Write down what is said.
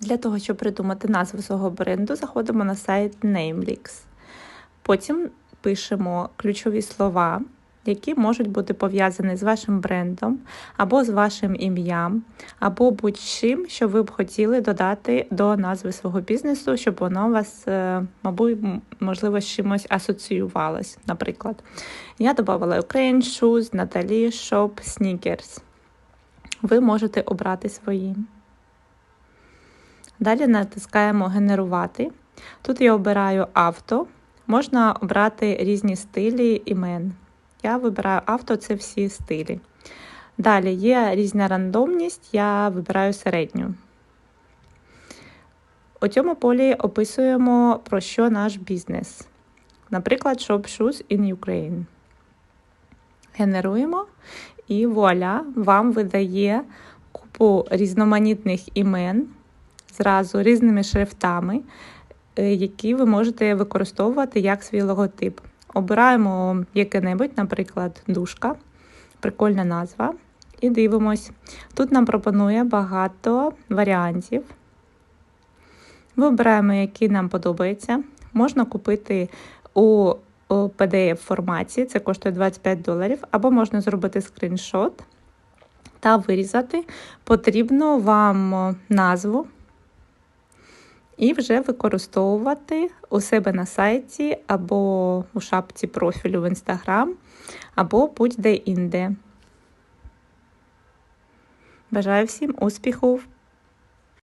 Для того, щоб придумати назву свого бренду, заходимо на сайт Namelix. Потім пишемо ключові слова, які можуть бути пов'язані з вашим брендом, або з вашим ім'ям, або будь-чим, що ви б хотіли додати до назви свого бізнесу, щоб воно вас, е, мабуть, можливо, з чимось асоціювалось. Наприклад, я додавала Ukraine Shoes, Natalie Shop, Sneakers. Ви можете обрати свої. Далі натискаємо Генерувати. Тут я обираю авто. Можна обрати різні стилі імен. Я вибираю авто, це всі стилі. Далі є різна рандомність, я вибираю середню. У цьому полі описуємо про що наш бізнес. Наприклад, Shop Shoes in Ukraine. Генеруємо і вуаля, вам видає купу різноманітних імен зразу різними шрифтами, е, які ви можете використовувати як свій логотип. Обираємо яке-небудь, наприклад, дужка, прикольна назва, і дивимось. Тут нам пропонує багато варіантів. Вибираємо, який нам подобається. Можна купити у pdf форматі, це коштує 25 доларів, або можна зробити скріншот та вирізати потрібну вам назву і вже використовувати у себе на сайті або у шапці профілю в Instagram, або будь-де інде. Бажаю всім успіху